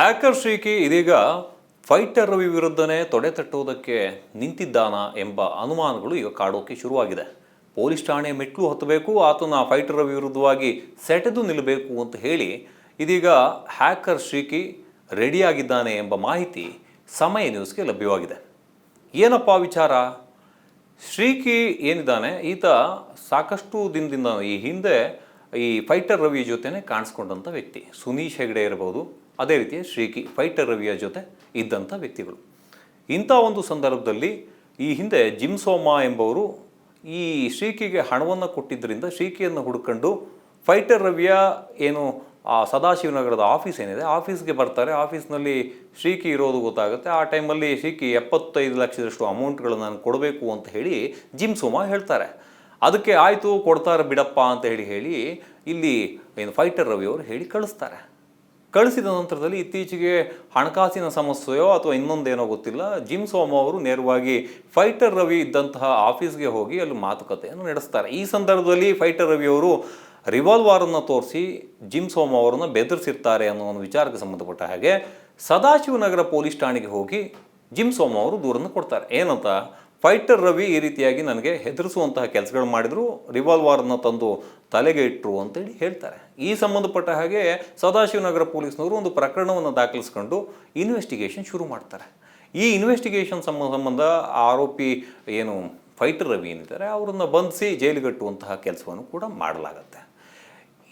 Hacker Sriki ಇದೀಗ fighter Ravi ವಿರುದ್ಧನೇ ತೊಡೆ ತಟ್ಟುವುದಕ್ಕೆ ನಿಂತಿದ್ದಾನ ಎಂಬ ಅನುಮಾನಗಳು ಈಗ ಕಾಡೋಕೆ ಶುರುವಾಗಿದೆ. ಪೊಲೀಸ್ ಠಾಣೆ ಮೆಟ್ಲು ಹತ್ತಬೇಕು, ಆತನ ಫೈಟರ್ ರವಿ ವಿರುದ್ಧವಾಗಿ ಸೆಟೆದು ನಿಲ್ಲಬೇಕು ಅಂತ ಹೇಳಿ ಇದೀಗ ಹ್ಯಾಕರ್ ಶ್ರೀಕಿ ರೆಡಿಯಾಗಿದ್ದಾನೆ ಎಂಬ ಮಾಹಿತಿ ಸಮಯ ನ್ಯೂಸ್ಗೆ ಲಭ್ಯವಾಗಿದೆ. ಏನಪ್ಪ ವಿಚಾರ? ಶ್ರೀಕಿ ಏನಿದ್ದಾನೆ? ಈತ ಸಾಕಷ್ಟು ದಿನದಿಂದ ಈ ಹಿಂದೆ ಈ ಫೈಟರ್ ರವಿ ಜೊತೆನೇ ಕಾಣಿಸ್ಕೊಂಡಂಥ ವ್ಯಕ್ತಿ. ಸುನೀಶ್ ಹೆಗ್ಡೆ ಇರಬಹುದು ಅದೇ ರೀತಿ ಶ್ರೀಕಿ ಫೈಟರ್ ರವಿಯ ಜೊತೆ ಇದ್ದಂಥ ವ್ಯಕ್ತಿಗಳು. ಇಂಥ ಒಂದು ಸಂದರ್ಭದಲ್ಲಿ ಈ ಹಿಂದೆ ಜಿಮ್ ಸೋಮ ಎಂಬವರು ಈ ಶ್ರೀಕಿಗೆ ಹಣವನ್ನು ಕೊಟ್ಟಿದ್ದರಿಂದ ಶ್ರೀಕಿಯನ್ನು ಹುಡ್ಕೊಂಡು ಫೈಟರ್ ರವಿಯ ಏನು ಆ ಸದಾಶಿವನಗರದ ಆಫೀಸ್ ಏನಿದೆ, ಆಫೀಸ್ಗೆ ಬರ್ತಾರೆ. ಆಫೀಸ್ನಲ್ಲಿ ಶ್ರೀಕಿ ಇರೋದು ಗೊತ್ತಾಗುತ್ತೆ. ಆ ಟೈಮಲ್ಲಿ ಶ್ರೀಕಿ ಎಪ್ಪತ್ತೈದು ಲಕ್ಷದಷ್ಟು ಅಮೌಂಟ್ಗಳನ್ನು ನಾನು ಕೊಡಬೇಕು ಅಂತ ಹೇಳಿ ಜಿಮ್ ಸೋಮ ಹೇಳ್ತಾರೆ. ಅದಕ್ಕೆ ಆಯಿತು, ಕೊಡ್ತಾರೆ ಬಿಡಪ್ಪ ಅಂತ ಹೇಳಿ ಹೇಳಿ ಇಲ್ಲಿ ಏನು ಫೈಟರ್ ರವಿಯವರು ಹೇಳಿ ಕಳಿಸ್ತಾರೆ. ಕಳಿಸಿದ ನಂತರದಲ್ಲಿ ಇತ್ತೀಚೆಗೆ ಹಣಕಾಸಿನ ಸಮಸ್ಯೆಯೋ ಅಥವಾ ಇನ್ನೊಂದೇನೋ ಗೊತ್ತಿಲ್ಲ, ಜಿಮ್ ಸೋಮ ಅವರು ನೇರವಾಗಿ ಫೈಟರ್ ರವಿ ಇದ್ದಂತಹ ಆಫೀಸ್ಗೆ ಹೋಗಿ ಅಲ್ಲಿ ಮಾತುಕತೆಯನ್ನು ನಡೆಸ್ತಾರೆ. ಈ ಸಂದರ್ಭದಲ್ಲಿ ಫೈಟರ್ ರವಿ ಅವರು ರಿವಾಲ್ವಾರನ್ನು ತೋರಿಸಿ ಜಿಮ್ ಸೋಮ ಅವರನ್ನು ಬೆದರಿಸಿರ್ತಾರೆ ಅನ್ನೋ ಒಂದು ವಿಚಾರಕ್ಕೆ ಸಂಬಂಧಪಟ್ಟ ಹಾಗೆ ಸದಾಶಿವನಗರ ಪೊಲೀಸ್ ಠಾಣೆಗೆ ಹೋಗಿ ಜಿಮ್ ಸೋಮ ಅವರು ದೂರನ್ನು ಕೊಡ್ತಾರೆ. ಏನಂತ? ಫೈಟರ್ ರವಿ ಈ ರೀತಿಯಾಗಿ ನನಗೆ ಹೆದರಿಸುವಂತಹ ಕೆಲಸಗಳು ಮಾಡಿದರು ರಿವಾಲ್ವಾರನ್ನು ತಂದು ತಲೆಗೆ ಇಟ್ಟರು ಅಂತೇಳಿ ಹೇಳ್ತಾರೆ. ಈ ಸಂಬಂಧಪಟ್ಟ ಹಾಗೆ ಸದಾಶಿವನಗರ ಪೊಲೀಸ್ನವರು ಒಂದು ಪ್ರಕರಣವನ್ನು ದಾಖಲಿಸ್ಕೊಂಡು ಇನ್ವೆಸ್ಟಿಗೇಷನ್ ಶುರು ಮಾಡ್ತಾರೆ. ಈ ಇನ್ವೆಸ್ಟಿಗೇಷನ್ ಸಂಬಂಧ ಸಂಬಂಧ ಆರೋಪಿ ಏನು ಫೈಟರ್ ರವಿ ಏನಿದ್ದಾರೆ, ಅವರನ್ನು ಬಂಧಿಸಿ ಜೈಲಿಗಟ್ಟುವಂತಹ ಕೆಲಸವನ್ನು ಕೂಡ ಮಾಡಲಾಗುತ್ತೆ.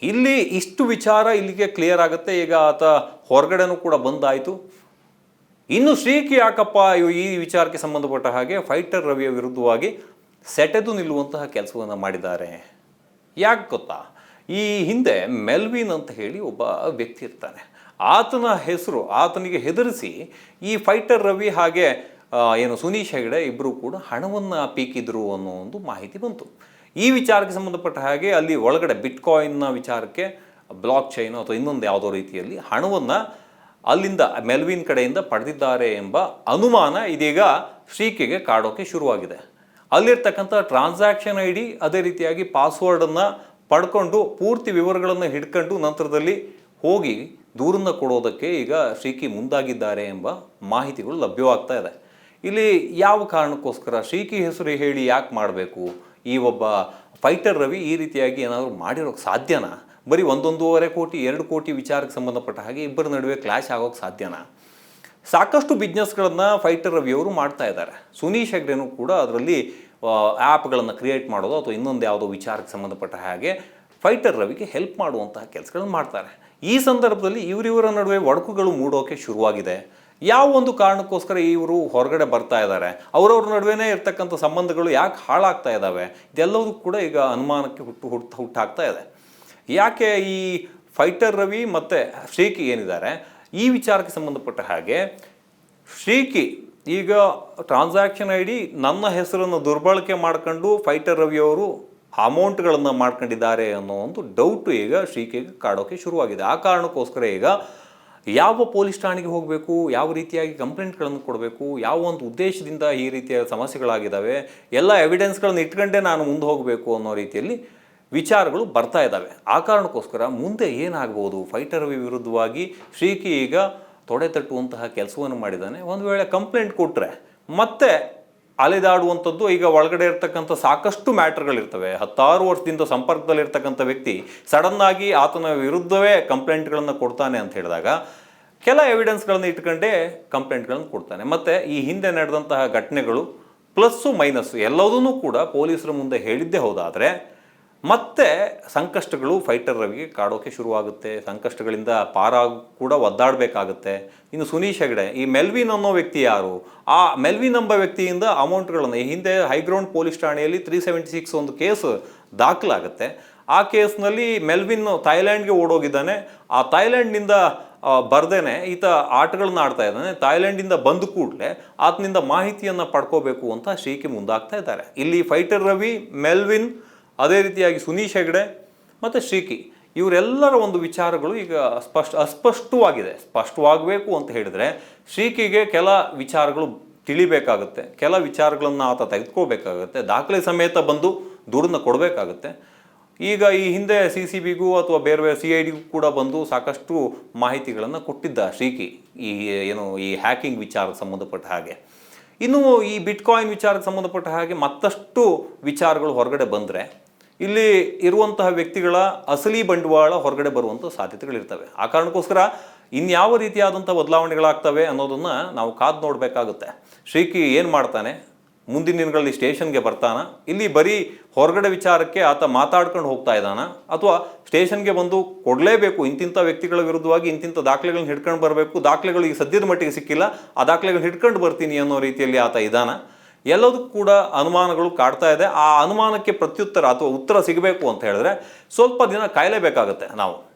ಇಲ್ಲಿ ಇಷ್ಟು ವಿಚಾರ ಇಲ್ಲಿಗೆ ಕ್ಲಿಯರ್ ಆಗುತ್ತೆ. ಈಗ ಆತ ಹೊರಗಡೆನೂ ಕೂಡ ಬಂದಾಯಿತು. ಇನ್ನು ಶ್ರೀಕಿ ಯಾಕಪ್ಪ ಈ ವಿಚಾರಕ್ಕೆ ಸಂಬಂಧಪಟ್ಟ ಹಾಗೆ ಫೈಟರ್ ರವಿಯ ವಿರುದ್ಧವಾಗಿ ಸೆಟೆದು ನಿಲ್ಲುವಂತಹ ಕೆಲಸವನ್ನು ಮಾಡಿದ್ದಾರೆ. ಯಾಕೆ ಗೊತ್ತಾ? ಈ ಹಿಂದೆ ಮೆಲ್ವಿನ್ ಅಂತ ಹೇಳಿ ಒಬ್ಬ ವ್ಯಕ್ತಿ ಇರ್ತಾನೆ. ಆತನ ಹೆಸರು ಆತನಿಗೆ ಹೆದರಿಸಿ ಈ ಫೈಟರ್ ರವಿ ಹಾಗೆ ಏನು ಸುನೀಶ್ ಹೆಗಡೆ ಇಬ್ಬರು ಕೂಡ ಹಣವನ್ನು ಪೀಕಿದ್ರು ಅನ್ನೋ ಒಂದು ಮಾಹಿತಿ ಬಂತು. ಈ ವಿಚಾರಕ್ಕೆ ಸಂಬಂಧಪಟ್ಟ ಹಾಗೆ ಅಲ್ಲಿ ಒಳಗಡೆ ಬಿಟ್ಕಾಯಿನ್ನ ವಿಚಾರಕ್ಕೆ, ಬ್ಲಾಕ್ ಚೈನ್ ಅಥವಾ ಇನ್ನೊಂದು ಯಾವುದೋ ರೀತಿಯಲ್ಲಿ ಹಣವನ್ನು ಅಲ್ಲಿಂದ ಮೆಲ್ವಿನ್ ಕಡೆಯಿಂದ ಪಡೆದಿದ್ದಾರೆ ಎಂಬ ಅನುಮಾನ ಇದೀಗ ಶ್ರೀಕೆಗೆ ಕಾಡೋಕೆ ಶುರುವಾಗಿದೆ. ಅಲ್ಲಿರ್ತಕ್ಕಂಥ ಟ್ರಾನ್ಸಾಕ್ಷನ್ ಐ ಡಿ ಅದೇ ರೀತಿಯಾಗಿ ಪಾಸ್ವರ್ಡನ್ನು ಪಡ್ಕೊಂಡು ಪೂರ್ತಿ ವಿವರಗಳನ್ನು ಹಿಡ್ಕೊಂಡು ನಂತರದಲ್ಲಿ ಹೋಗಿ ದೂರನ್ನು ಕೊಡೋದಕ್ಕೆ ಈಗ ಶ್ರೀಕಿ ಮುಂದಾಗಿದ್ದಾರೆ ಎಂಬ ಮಾಹಿತಿಗಳು ಲಭ್ಯವಾಗ್ತಾ ಇದೆ. ಇಲ್ಲಿ ಯಾವ ಕಾರಣಕ್ಕೋಸ್ಕರ ಶ್ರೀಕಿ ಹೆಸರು ಹೇಳಿ ಯಾಕೆ ಮಾಡಬೇಕು? ಈ ಒಬ್ಬ ಫೈಟರ್ ರವಿ ಈ ರೀತಿಯಾಗಿ ಏನಾದರೂ ಮಾಡಿರೋಕ್ಕೆ ಸಾಧ್ಯನಾ? ಬರೀ ಒಂದೊಂದೂವರೆ ಕೋಟಿ, ಎರಡು ಕೋಟಿ ವಿಚಾರಕ್ಕೆ ಸಂಬಂಧಪಟ್ಟ ಹಾಗೆ ಇಬ್ಬರ ನಡುವೆ ಕ್ಲಾಶ್ ಆಗೋಕ್ಕೆ ಸಾಧ್ಯನಾ? ಸಾಕಷ್ಟು ಬಿಸ್ನೆಸ್ಗಳನ್ನು ಫೈಟರ್ ರವಿಯವರು ಮಾಡ್ತಾ ಇದ್ದಾರೆ. ಸುನೀಶ್ ಹೆಗ್ಡೆನೂ ಕೂಡ ಅದರಲ್ಲಿ ಆ್ಯಪ್ಗಳನ್ನು ಕ್ರಿಯೇಟ್ ಮಾಡೋದು ಅಥವಾ ಇನ್ನೊಂದು ಯಾವುದೋ ವಿಚಾರಕ್ಕೆ ಸಂಬಂಧಪಟ್ಟ ಹಾಗೆ ಫೈಟರ್ ರವಿಗೆ ಹೆಲ್ಪ್ ಮಾಡುವಂತಹ ಕೆಲಸಗಳನ್ನು ಮಾಡ್ತಾರೆ. ಈ ಸಂದರ್ಭದಲ್ಲಿ ಇವರಿವರ ನಡುವೆ ಒಡಕುಗಳು ಮೂಡೋಕೆ ಶುರುವಾಗಿದೆ. ಯಾವ ಒಂದು ಕಾರಣಕ್ಕೋಸ್ಕರ ಇವರು ಹೊರಗಡೆ ಬರ್ತಾ ಇದ್ದಾರೆ? ಅವರವ್ರ ನಡುವೆನೇ ಇರ್ತಕ್ಕಂಥ ಸಂಬಂಧಗಳು ಯಾಕೆ ಹಾಳಾಗ್ತಾ ಇದ್ದಾವೆ ಇದೆಲ್ಲವೂ ಕೂಡ ಈಗ ಅನುಮಾನಕ್ಕೆ ಹುಟ್ಟು ಹುಟ್ಟು ಹುಟ್ಟಾಗ್ತಾ ಇದೆ. ಯಾಕೆ ಈ ಫೈಟರ್ ರವಿ ಮತ್ತು ಶ್ರೀಕಿ ಏನಿದ್ದಾರೆ? ಈ ವಿಚಾರಕ್ಕೆ ಸಂಬಂಧಪಟ್ಟ ಹಾಗೆ ಶ್ರೀಕಿ ಈಗ ಟ್ರಾನ್ಸಾಕ್ಷನ್ ಐ ಡಿ ನನ್ನ ಹೆಸರನ್ನು ದುರ್ಬಳಕೆ ಮಾಡ್ಕೊಂಡು ಫೈಟರ್ ರವಿಯವರು ಅಮೌಂಟ್ಗಳನ್ನು ಮಾಡ್ಕೊಂಡಿದ್ದಾರೆ ಅನ್ನೋ ಒಂದು ಡೌಟು ಈಗ ಶ್ರೀಕಿಗೆ ಕಾಡೋಕೆ ಶುರುವಾಗಿದೆ. ಆ ಕಾರಣಕ್ಕೋಸ್ಕರ ಈಗ ಯಾವ ಪೊಲೀಸ್ ಠಾಣೆಗೆ ಹೋಗಬೇಕು, ಯಾವ ರೀತಿಯಾಗಿ ಕಂಪ್ಲೇಂಟ್ಗಳನ್ನು ಕೊಡಬೇಕು, ಯಾವ ಒಂದು ಉದ್ದೇಶದಿಂದ ಈ ರೀತಿಯ ಸಮಸ್ಯೆಗಳಾಗಿದ್ದಾವೆ, ಎಲ್ಲ ಎವಿಡೆನ್ಸ್ಗಳನ್ನು ಇಟ್ಕೊಂಡೇ ನಾನು ಮುಂದೆ ಹೋಗಬೇಕು ಅನ್ನೋ ರೀತಿಯಲ್ಲಿ ವಿಚಾರಗಳು ಬರ್ತಾ ಇದ್ದಾವೆ. ಆ ಕಾರಣಕ್ಕೋಸ್ಕರ ಮುಂದೆ ಏನಾಗ್ಬೋದು? ಫೈಟರ್ ವಿರುದ್ಧವಾಗಿ ಶ್ರೀಕಿ ಈಗ ತೊಡೆ ತಟ್ಟುವಂತಹ ಕೆಲಸವನ್ನು ಮಾಡಿದ್ದಾನೆ. ಒಂದು ವೇಳೆ ಕಂಪ್ಲೇಂಟ್ ಕೊಟ್ಟರೆ ಮತ್ತೆ ಅಲೆದಾಡುವಂಥದ್ದು ಈಗ ಒಳಗಡೆ ಇರ್ತಕ್ಕಂಥ ಸಾಕಷ್ಟು ಮ್ಯಾಟ್ರ್ಗಳಿರ್ತವೆ. ಹತ್ತಾರು ವರ್ಷದಿಂದ ಸಂಪರ್ಕದಲ್ಲಿರ್ತಕ್ಕಂಥ ವ್ಯಕ್ತಿ ಸಡನ್ನಾಗಿ ಆತನ ವಿರುದ್ಧವೇ ಕಂಪ್ಲೇಂಟ್ಗಳನ್ನು ಕೊಡ್ತಾನೆ ಅಂತ ಹೇಳಿದಾಗ ಕೆಲ ಎವಿಡೆನ್ಸ್ಗಳನ್ನು ಇಟ್ಕೊಂಡೇ ಕಂಪ್ಲೇಂಟ್ಗಳನ್ನು ಕೊಡ್ತಾನೆ. ಮತ್ತು ಈ ಹಿಂದೆ ನಡೆದಂತಹ ಘಟನೆಗಳು ಪ್ಲಸ್ಸು ಮೈನಸ್ಸು ಎಲ್ಲದನ್ನೂ ಕೂಡ ಪೊಲೀಸರ ಮುಂದೆ ಹೇಳಿದ್ದೇ ಹೌದಾದರೆ ಮತ್ತೆ ಸಂಕಷ್ಟಗಳು ಫೈಟರ್ ರವಿಗೆ ಕಾಡೋಕೆ ಶುರುವಾಗುತ್ತೆ. ಸಂಕಷ್ಟಗಳಿಂದ ಪಾರ ಕೂಡ ಒದ್ದಾಡಬೇಕಾಗುತ್ತೆ. ಇನ್ನು ಸುನೀಶ್ ಹೆಗಡೆ, ಈ ಮೆಲ್ವಿನ್ ಅನ್ನೋ ವ್ಯಕ್ತಿ ಯಾರು? ಆ ಮೆಲ್ವಿನ್ ಎಂಬ ವ್ಯಕ್ತಿಯಿಂದ ಅಮೌಂಟ್ಗಳನ್ನು ಹಿಂದೆ ಹೈಗ್ರೌಂಡ್ ಪೊಲೀಸ್ ಠಾಣೆಯಲ್ಲಿ ತ್ರೀ ಸೆವೆಂಟಿ ಸಿಕ್ಸ್ ಒಂದು ಕೇಸ್ ದಾಖಲಾಗುತ್ತೆ. ಆ ಕೇಸ್ನಲ್ಲಿ ಮೆಲ್ವಿನ್ ಥೈಲ್ಯಾಂಡ್ಗೆ ಓಡೋಗಿದ್ದಾನೆ. ಆ ಥೈಲ್ಯಾಂಡ್ನಿಂದ ಬರ್ದೇನೆ, ಈತ ಆಟಗಳನ್ನ ಆಡ್ತಾ ಇದ್ದಾನೆ. ಥೈಲ್ಯಾಂಡಿಂದ ಬಂದ ಕೂಡಲೇ ಆತನಿಂದ ಮಾಹಿತಿಯನ್ನು ಪಡ್ಕೋಬೇಕು ಅಂತ ಶ್ರೀಕಿ ಮುಂದಾಗ್ತಾ ಇದ್ದಾರೆ. ಇಲ್ಲಿ ಫೈಟರ್ ರವಿ, ಮೆಲ್ವಿನ್ ಅದೇ ರೀತಿಯಾಗಿ ಸುನೀಶ್ ಹೆಗ್ಡೆ ಮತ್ತು ಶ್ರೀಕಿ, ಇವರೆಲ್ಲರ ಒಂದು ವಿಚಾರಗಳು ಈಗ ಸ್ಪಷ್ಟ, ಅಸ್ಪಷ್ಟವಾಗಿದೆ. ಸ್ಪಷ್ಟವಾಗಬೇಕು ಅಂತ ಹೇಳಿದರೆ ಶ್ರೀಕಿಗೆ ಕೆಲ ವಿಚಾರಗಳು ತಿಳಿಬೇಕಾಗುತ್ತೆ. ಕೆಲ ವಿಚಾರಗಳನ್ನು ಆತ ತೆಗೆದುಕೋಬೇಕಾಗುತ್ತೆ. ದಾಖಲೆ ಸಮೇತ ಬಂದು ದೂರನ್ನ ಕೊಡಬೇಕಾಗುತ್ತೆ. ಈಗ ಈ ಹಿಂದೆ ಸಿ ಸಿ ಬಿಗೂ ಅಥವಾ ಬೇರೆ ಬೇರೆ ಸಿ ಐ ಡಿಗೂ ಕೂಡ ಬಂದು ಸಾಕಷ್ಟು ಮಾಹಿತಿಗಳನ್ನು ಕೊಟ್ಟಿದ್ದ ಶ್ರೀಕಿ ಈ, ಏನು, ಈ ಹ್ಯಾಕಿಂಗ್ ವಿಚಾರಕ್ಕೆ ಸಂಬಂಧಪಟ್ಟ ಹಾಗೆ. ಇನ್ನು ಈ ಬಿಟ್ಕಾಯಿನ್ ವಿಚಾರಕ್ಕೆ ಸಂಬಂಧಪಟ್ಟ ಹಾಗೆ ಮತ್ತಷ್ಟು ವಿಚಾರಗಳು ಹೊರಗಡೆ ಬಂದರೆ ಇಲ್ಲಿ ಇರುವಂತಹ ವ್ಯಕ್ತಿಗಳ ಅಸಲಿ ಬಂಡವಾಳ ಹೊರಗಡೆ ಬರುವಂಥ ಸಾಧ್ಯತೆಗಳಿರ್ತವೆ. ಆ ಕಾರಣಕ್ಕೋಸ್ಕರ ಇನ್ಯಾವ ರೀತಿಯಾದಂಥ ಬದಲಾವಣೆಗಳಾಗ್ತವೆ ಅನ್ನೋದನ್ನು ನಾವು ಕಾದು ನೋಡಬೇಕಾಗುತ್ತೆ. ಶ್ರೀಕಿ ಏನು ಮಾಡ್ತಾನೆ? ಮುಂದಿನ ದಿನಗಳಲ್ಲಿ ಸ್ಟೇಷನ್ಗೆ ಬರ್ತಾನ? ಇಲ್ಲಿ ಬರೀ ಹೊರಗಡೆ ವಿಚಾರಕ್ಕೆ ಆತ ಮಾತಾಡ್ಕೊಂಡು ಹೋಗ್ತಾ ಇದ್ದಾನ? ಅಥವಾ ಸ್ಟೇಷನ್ಗೆ ಬಂದು ಕೊಡಲೇಬೇಕು ಇಂತಿಂಥ ವ್ಯಕ್ತಿಗಳ ವಿರುದ್ಧವಾಗಿ ಇಂತಿಂಥ ದಾಖಲೆಗಳನ್ನ ಹಿಡ್ಕೊಂಡು ಬರಬೇಕು, ದಾಖಲೆಗಳು ಈಗ ಸದ್ಯದ ಮಟ್ಟಿಗೆ ಸಿಕ್ಕಿಲ್ಲ, ಆ ದಾಖಲೆಗಳನ್ನ ಹಿಡ್ಕೊಂಡು ಬರ್ತೀನಿ ಅನ್ನೋ ರೀತಿಯಲ್ಲಿ ಆತ ಇದ್ದಾನ? ಎಲ್ಲದಕ್ಕೂ ಕೂಡ ಅನುಮಾನಗಳು ಕಾಡ್ತಾ ಇದೆ. ಆ ಅನುಮಾನಕ್ಕೆ ಪ್ರತ್ಯುತ್ತರ ಅಥವಾ ಉತ್ತರ ಸಿಗಬೇಕು ಅಂತ ಹೇಳಿದ್ರೆ ಸ್ವಲ್ಪ ದಿನ ಕಾಯಲೇಬೇಕಾಗತ್ತೆ ನಾವು.